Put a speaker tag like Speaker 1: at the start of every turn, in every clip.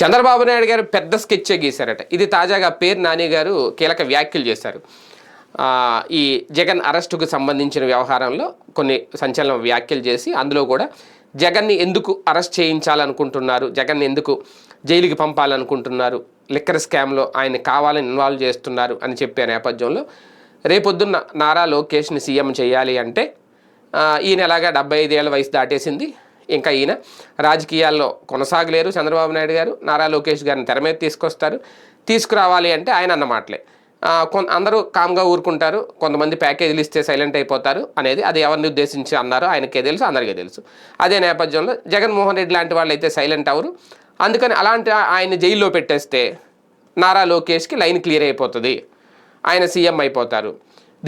Speaker 1: చంద్రబాబు నాయుడు గారు పెద్ద స్కెచ్చే గీశారట. ఇది తాజాగా పేరు నాని గారు కీలక వ్యాఖ్యలు చేశారు. ఈ జగన్ అరెస్టుకు సంబంధించిన వ్యవహారంలో కొన్ని సంచలన వ్యాఖ్యలు చేసి అందులో కూడా జగన్ని ఎందుకు అరెస్ట్ చేయించాలనుకుంటున్నారు జగన్ని ఎందుకు జైలుకి పంపాలనుకుంటున్నారు లిక్కర్ స్కామ్లో ఆయన కావాలని ఇన్వాల్వ్ చేస్తున్నారు అని చెప్పే నేపథ్యంలో రేపొద్దున్న నారా లోకేష్ని సీఎం చేయాలి అంటే ఈయన ఎలాగా డెబ్బై ఐదేళ్ళ వయసు దాటేసింది ఇంకా ఈయన రాజకీయాల్లో కొనసాగలేరు. చంద్రబాబు నాయుడు గారు నారా లోకేష్ గారిని తెర మీద తీసుకొస్తారు. తీసుకురావాలి అంటే ఆయన అన్న మాటలే. అందరూ కామ్గా ఊరుకుంటారు. కొంతమంది ప్యాకేజీలు ఇస్తే సైలెంట్ అయిపోతారు అనేది అది ఎవరిని ఉద్దేశించి అన్నారో ఆయనకే తెలుసు అందరికీ తెలుసు. అదే నేపథ్యంలో జగన్మోహన్ రెడ్డి లాంటి వాళ్ళు అయితే సైలెంట్ అవరు అందుకని అలాంటి ఆయన జైల్లో పెట్టేస్తే నారా లోకేష్కి లైన్ క్లియర్ అయిపోతుంది. ఆయన సీఎం అయిపోతారు.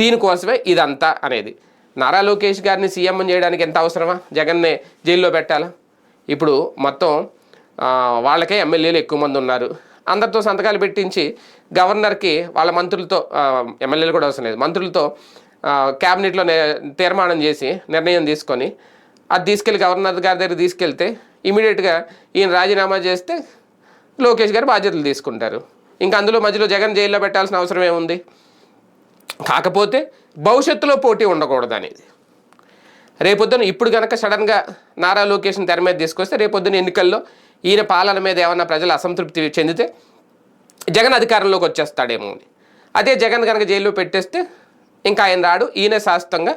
Speaker 1: దీనికోసమే ఇదంతా అనేది. నారా లోకేష్ గారిని సీఎం చేయడానికి ఎంత అవసరమా? జగన్నే జైల్లో పెట్టాలా? ఇప్పుడు మొత్తం వాళ్ళకే ఎమ్మెల్యేలు ఎక్కువ మంది ఉన్నారు. అందరితో సంతకాలు పెట్టించి గవర్నర్కి వాళ్ళ మంత్రులతో ఎమ్మెల్యేలు కూడా అవసరం లేదు. మంత్రులతో క్యాబినెట్లో నే- తీర్మానం చేసి నిర్ణయం తీసుకొని అది తీసుకెళ్ళి గవర్నర్ గారి దగ్గర తీసుకెళ్తే ఇమీడియట్గా ఈయన రాజీనామా చేస్తే లోకేష్ గారు బాధ్యతలు తీసుకుంటారు. ఇంకా అందులో మధ్యలో జగన్ జైల్లో పెట్టాల్సిన అవసరం ఏముంది? కాకపోతే భవిష్యత్తులో పోటీ ఉండకూడదు అనేది రేపొద్దున ఇప్పుడు కనుక సడన్గా నారా లోకేషన్ తెర మీద తీసుకొస్తే రేపొద్దున ఎన్నికల్లో ఈయన పాలన మీద ఏమన్నా ప్రజలు అసంతృప్తి చెందితే జగన్ అధికారంలోకి వచ్చేస్తాడేమో అని. అదే జగన్ కనుక జైల్లో పెట్టేస్తే ఇంకా ఆయన రాడు. ఈయన శాశ్వతంగా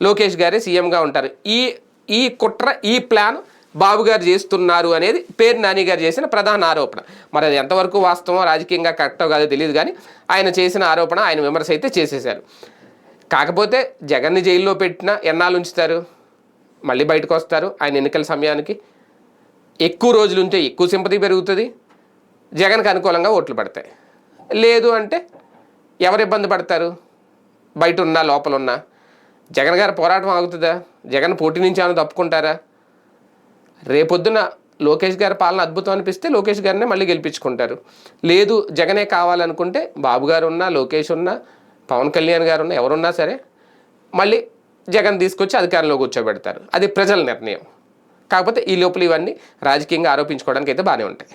Speaker 1: లోకేష్ గారే సీఎంగా ఉంటారు. ఈ ఈ కుట్ర ఈ ప్లాన్ బాబు గారు చేస్తున్నారు అనేది పేరు నాని గారు చేసిన ప్రధాన ఆరోపణ. మరి అది ఎంతవరకు వాస్తవం రాజకీయంగా కరెక్టో కాదో తెలియదు కానీ ఆయన చేసిన ఆరోపణ ఆయన విమర్శ అయితే చేసేశారు. కాకపోతే జగన్ని జైల్లో పెట్టినా ఎన్నాళ్ళు ఉంచుతారు మళ్ళీ బయటకు వస్తారు ఆయన ఎన్నికల సమయానికి? ఎక్కువ రోజులు ఉంటే ఎక్కువ సింపతి పెరుగుతుంది. జగన్కి అనుకూలంగా ఓట్లు పడతాయి. లేదు అంటే ఎవరు ఇబ్బంది పడతారు? బయట ఉన్నా లోపల ఉన్నా జగన్ గారి పోరాటం ఆగుతుందా? జగన్ పోటీ నుంచి ఏమైనా తప్పుకుంటారా? రేపొద్దున లోకేష్ గారి పాలన అద్భుతం అనిపిస్తే లోకేష్ గారినే మళ్ళీ గెలిపించుకుంటారు. లేదు జగనే కావాలనుకుంటే బాబు గారు ఉన్నా లోకేష్ ఉన్నా పవన్ కళ్యాణ్ గారు ఎవరున్నా సరే మళ్ళీ జగన్ తీసుకొచ్చి అధికారంలో కూర్చోబెడతారు. అది ప్రజల నిర్ణయం. కాకపోతే ఈ లోపల ఇవన్నీ రాజకీయంగా ఆరోపించుకోవడానికి అయితే బాగానే ఉంటాయి.